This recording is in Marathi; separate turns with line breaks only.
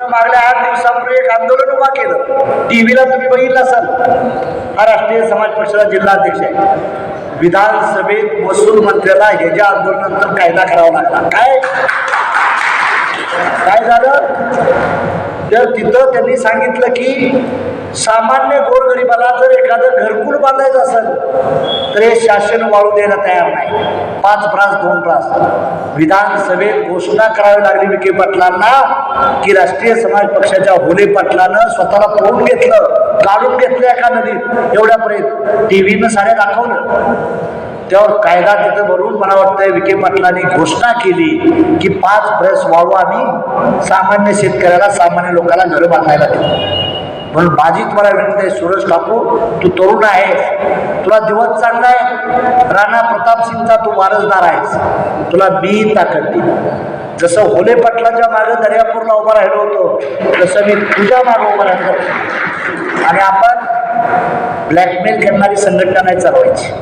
मागल्या आठ दिवसापूर्वी एक आंदोलन उभा केलं. टीव्हीला तुम्ही बघितलं असाल. हा राष्ट्रीय समाज पक्षाचा जिल्हा अध्यक्ष आहे. विधानसभेत महसूल मंत्र्याला ह्याच्या आंदोलनानंतर कायदा करावा लागला. काय? काय झालं? तर तिथं त्यांनी सांगितलं की सामान्य गोरगरिबाला जर एखादं घरकुल बांधायचं असेल तर हे शासन वाळू द्यायला तयार नाही. पाच प्रास दोन प्रास विधानसभेत घोषणा करावी लागली विखे पाटलांना की राष्ट्रीय समाज पक्षाच्या होले पाटलानं स्वतःला पळून घेतलं काढून घेतलं एका नदीत. एवढ्यापर्यंत टी व्हीनं साऱ्या दाखवलं. त्यावर कायदा तिथं भरून मला वाटतंय विखे पाटलांनी घोषणा केली की पाच ब्रस वाळू आम्ही सामान्य शेतकऱ्याला सामान्य लोकांना घर बांधायला देऊ. म्हणून माझी तुम्हाला विनंती आहे सूरज ठाकूर तू तरुण आहेस. तुला दिवस चांगला आहे. राणा प्रताप सिंगचा तू वारसदार आहेस. तुला मी ताकद दिली जसं होले पाटलाच्या मागे दर्यापूरला उभा राहिलो होतो तसं मी तुझ्या मागे उभा राहिलो आणि आपण ब्लॅकमेल करणारी संघटना नाही चालवायची.